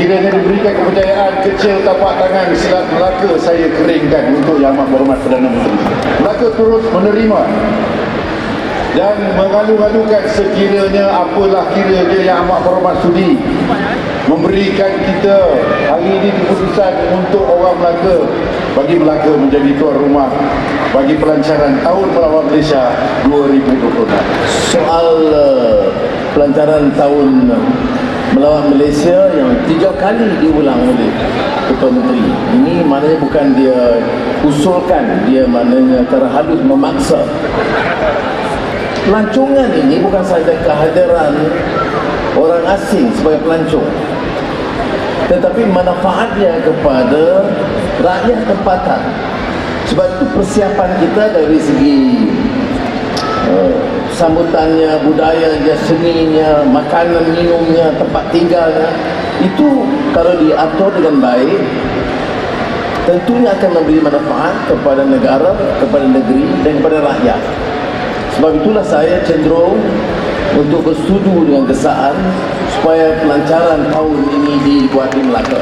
sekiranya diberikan kepercayaan kecil tapak tangan silat Melaka saya keringkan untuk Yang Amat Berhormat Perdana Menteri. Melaka turut menerima dan mengalu-alukan sekiranya apalah kira dia Yang Amat Berhormat Sudi memberikan kita hari ini keputusan untuk orang Melaka bagi Melaka menjadi tuan rumah bagi pelancaran Tahun Melawat Malaysia 2026. soal uh, pelancaran tahun melawan Malaysia yang tiga kali diulang oleh Ketua Menteri. Ini maknanya bukan dia usulkan, dia maknanya cara halus memaksa. Pelancongan ini bukan sahaja kehadiran orang asing sebagai pelancong tetapi manfaatnya kepada rakyat tempatan sebab itu persiapan kita dari segi sambutannya, budayanya, seninya, makanan, minumnya, tempat tinggalnya itu kalau diatur dengan baik tentunya akan memberi manfaat kepada negara, kepada negeri dan kepada rakyat sebab itulah saya cenderung untuk bersetuju dengan kesaan supaya pelancaran tahun ini dibuat di Melaka.